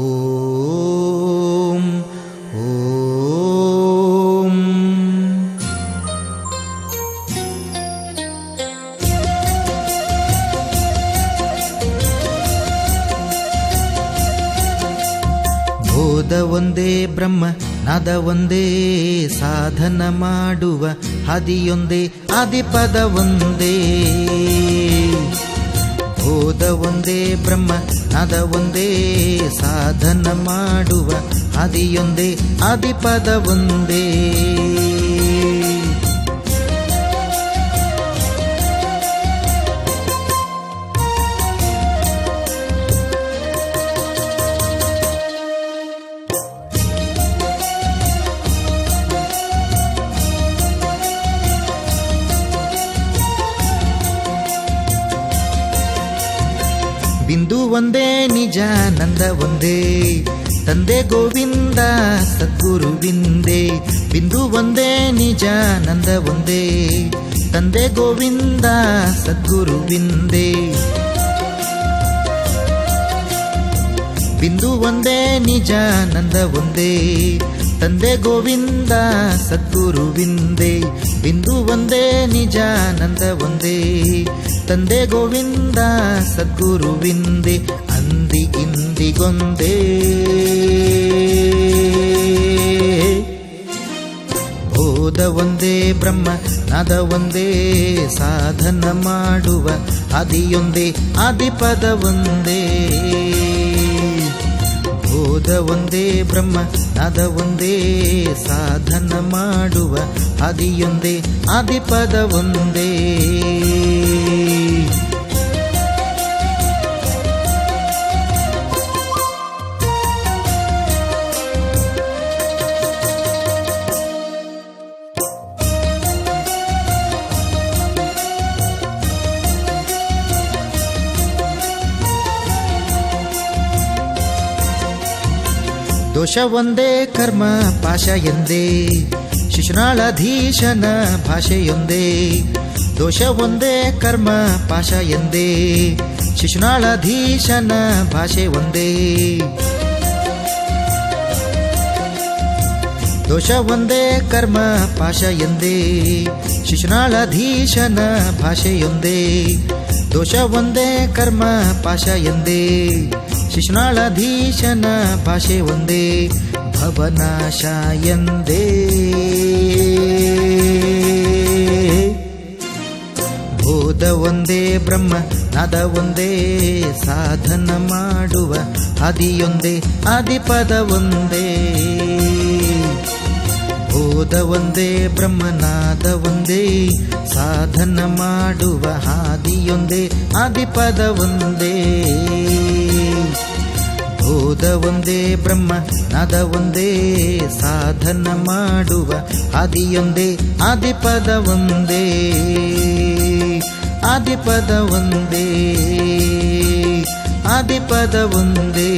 ಓಂ ಓಂ ಬೋಧ ಒಂದೇ ಬ್ರಹ್ಮ ನಾದ ಒಂದೇ ಸಾಧನ ಮಾಡುವ ಹದಿಯೊಂದೇ ಆದಿಪದ ಒಂದೇ ಬೋಧ ಒಂದೇ ಬ್ರಹ್ಮ ಅದ ಒಂದೇ ಸಾಧನ ಮಾಡುವ ಆದಿಯೊಂದೇ ಆದಿಪದ ಒಂದೇ. ಬಿಂದು ಒಂದೇ ನಿಜ ನಂದ ಒಂದೇ ತಂದೆ ಗೋವಿಂದ ಸದ್ಗುರುವಿಂದೇ ಬಿಂದು ಒಂದೇ ನಿಜ ನಂದ ಒಂದೇ ತಂದೆ ಗೋವಿಂದ ಸದ್ಗುರುವಿಂದೇ ಬಿಂದು ಒಂದೇ ನಿಜ ನಂದ ಒಂದೇ ತಂದೆ ಗೋವಿಂದ ಸದ್ಗುರುವಿಂದೇ ಬಿಂದು ಒಂದೇ ನಿಜ ನಂದ ಒಂದೇ ತಂದೆ ಗೋವಿಂದ, ಸದ್ಗುರುವಿಂದೆ, ಅಂದಿ ಇಂದಿಗೊಂದೇ. ಬೋಧ ಒಂದೇ ಬ್ರಹ್ಮ, ನಾದ ಒಂದೇ ಸಾಧನ ಮಾಡುವ, ಆದಿಯೊಂದೇ, ಆದಿಪದ ಒಂದೇ. ಬೋಧ ಒಂದೇ ಬ್ರಹ್ಮ, ನಾದ ಒಂದೇ ಸಾಧನ ಮಾಡುವ, ಆದಿಯೊಂದೇ, ಆದಿಪದ ಒಂದೇ. ದೋಷ ಒಂದೇ, ಕರ್ಮ ಪಾಶ ಎಂದೇ. ಶಿಶುನಾಳಧೀಶನ ಭಾಷೆಯೊಂದೇ ದೋಷ ಒಂದೇ, ಕರ್ಮ ಪಾಶ ಎಂದೇ. ಶಿಶುನಾಳಧೀಶನ ಭಾಷೆ ಒಂದೇ. ದೋಷ ಒಂದೇ, ಕರ್ಮ ಪಾಶ ಎಂದೇ. ಶಿಶುನಾಳಧೀಶನ ಭಾಷೆಯೊಂದೇ ದೋಷ ಒಂದೇ, ಕರ್ಮ ಪಾಶ ಎಂದೇ. ಶಿಶುನಾಳಧೀಶನ ಭಾಷೆ ಒಂದೇ ಭವನಾಶ ಎಂದೇ ಬೋಧ ಒಂದೇ, ಬ್ರಹ್ಮ ನಾದ ಒಂದೇ, ಸಾಧನ ಮಾಡುವ ಆದಿಯೊಂದೇ, ಆದಿಪದ ಒಂದೇ. ಬೋಧ ಒಂದೇ ಬ್ರಹ್ಮನಾದ ಒಂದೇ, ಸಾಧನ ಮಾಡುವ ಹಾದಿಯೊಂದೇ ಆದಿಪದ ಒಂದೇ. ಬೋಧ ಒಂದೇ ಬ್ರಹ್ಮ ನಾದ ಒಂದೇ ಸಾಧನ ಮಾಡುವ ಆದಿಯೊಂದೇ ಆದಿಪದ ಒಂದೇ ಆದಿಪದ ಒಂದೇ ಆದಿಪದ ಒಂದೇ